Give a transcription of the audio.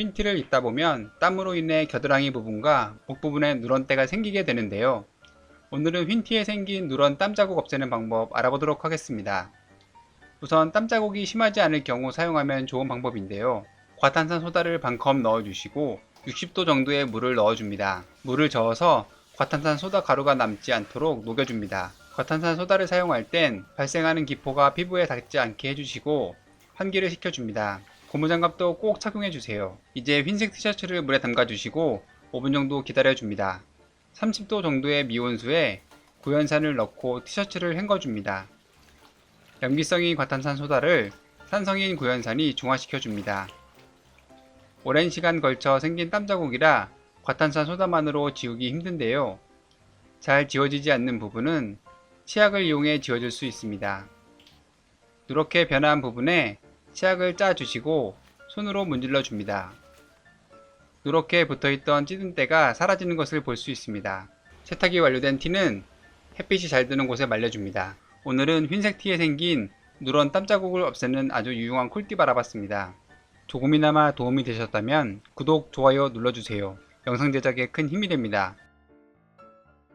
핀티를 입다 보면 땀으로 인해 겨드랑이 부분과 목 부분에 누런때가 생기게 되는데요. 오늘은 휜티에 생긴 누런 땀 자국 없애는 방법 알아보도록 하겠습니다. 우선 땀 자국이 심하지 않을 경우 사용하면 좋은 방법인데요. 과탄산 소다를 반컵 넣어주시고 60도 정도의 물을 넣어줍니다. 물을 저어서 과탄산 소다 가루가 남지 않도록 녹여줍니다. 과탄산 소다를 사용할 땐 발생하는 기포가 피부에 닿지 않게 해주시고 환기를 시켜줍니다. 고무장갑도 꼭 착용해주세요. 이제 흰색 티셔츠를 물에 담가주시고 5분 정도 기다려줍니다. 30도 정도의 미온수에 구연산을 넣고 티셔츠를 헹궈줍니다. 염기성인 과탄산 소다를 산성인 구연산이 중화시켜줍니다. 오랜 시간 걸쳐 생긴 땀 자국이라 과탄산 소다만으로 지우기 힘든데요. 잘 지워지지 않는 부분은 치약을 이용해 지워질 수 있습니다. 누렇게 변한 부분에 치약을 짜주시고 손으로 문질러 줍니다. 누렇게 붙어있던 찌든 때가 사라지는 것을 볼 수 있습니다. 세탁이 완료된 티는 햇빛이 잘 드는 곳에 말려줍니다. 오늘은 흰색 티에 생긴 누런 땀 자국을 없애는 아주 유용한 꿀팁 알아봤습니다. 조금이나마 도움이 되셨다면 구독, 좋아요 눌러주세요. 영상 제작에 큰 힘이 됩니다.